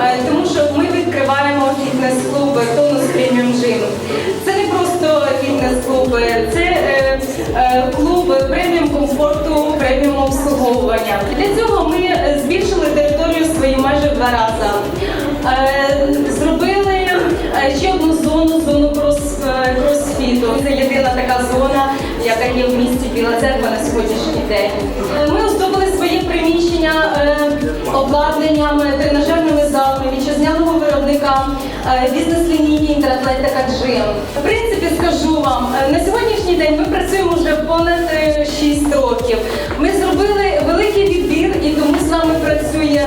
Е, тому що ми відкриваємо фітнес-клуб тонус преміум жим. Це не просто фітнес-клуб, це е, е, клуб преміум комфорту, преміум обслуговування. Для цього ми збільшили територію свої майже в два рази. Зробили ще одну зону, зону кросфіту. Це єдина така зона, яка є в місті. Біла Церква на сьогоднішній день. Ми оздобили своє приміщення е, обладнанням, е, тренажерними залами, вітчизняного виробника, е, бізнес-лінійки інтератлетика Джим. В принципі, скажу вам, е, на сьогоднішній день ми працюємо вже понад 6 років. Ми зробили великий відбір і тому з нами працює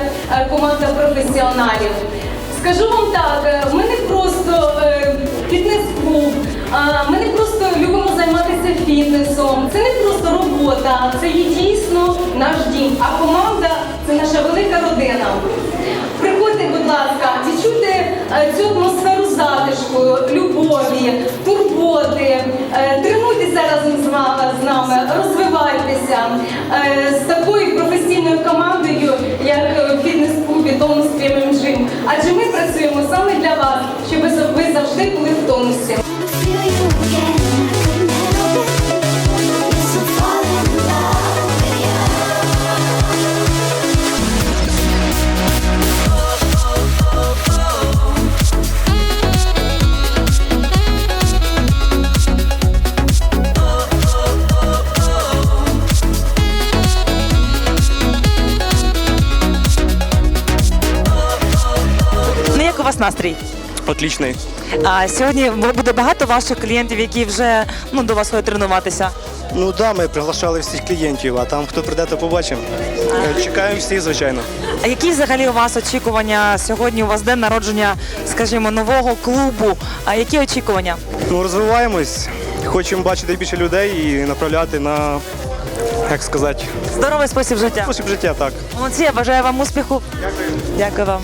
команда професіоналів. Скажу вам так, це є дійсно наш дім. А команда це наша велика родина. Приходьте, будь ласка, відчуйте е, цю атмосферу затишку, любові, турботи. Е, Тренуйтеся разом з нами, розвивайтеся Е, з такою професійною командою, як фітнес-клубі Тонус Преміум Джим. Адже ми працюємо саме для вас, щоб ви завжди були в тонусі. У вас настрій? Отличний. А сьогодні буде багато ваших клієнтів, які вже ну до вас ходять тренуватися. Ну да, ми приглашали всіх клієнтів, а там хто прийде, то побачимо. Е, Чекаємо всіх, звичайно. А які взагалі у вас очікування сьогодні? У вас день народження, скажімо, нового клубу. А які очікування? Ну, розвиваємось, хочемо бачити більше людей і направляти на, як сказати, Здоровий спосіб життя. спосіб життя, так. Молодці, я бажаю вам успіху. Дякую. Дякую вам.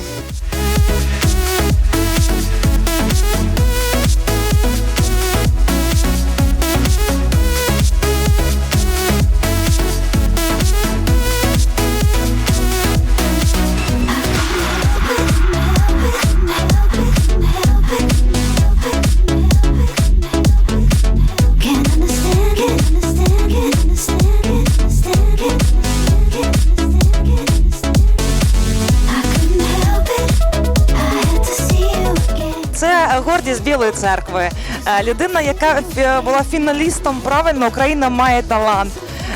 гордість Білої церкви. Е, Людина, яка фі- була фіналістом правильно, Україна має талант.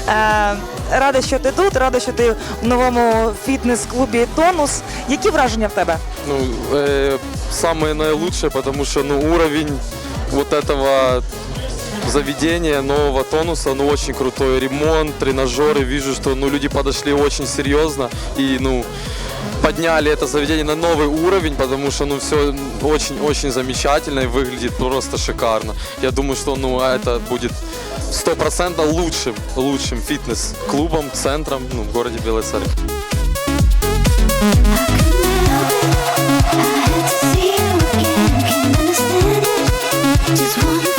Е, Рада, що ти тут, рада, що ти в новому фітнес-клубі Тонус. Які враження в тебе? ну, э, самое наилучшее, потому что ну, уровень вот этого заведения, нового тонуса, ну, очень крутой. Ремонт, тренажеры, вижу, что, ну, люди подошли очень серьезно и, ну, подняли это заведение на новый уровень, потому что ну все очень-очень замечательно и выглядит просто шикарно. Я думаю, что ну это будет сто процентов лучшим, лучшим фитнес-клубом, центром ну, в городе Белой Церкви. Just wanna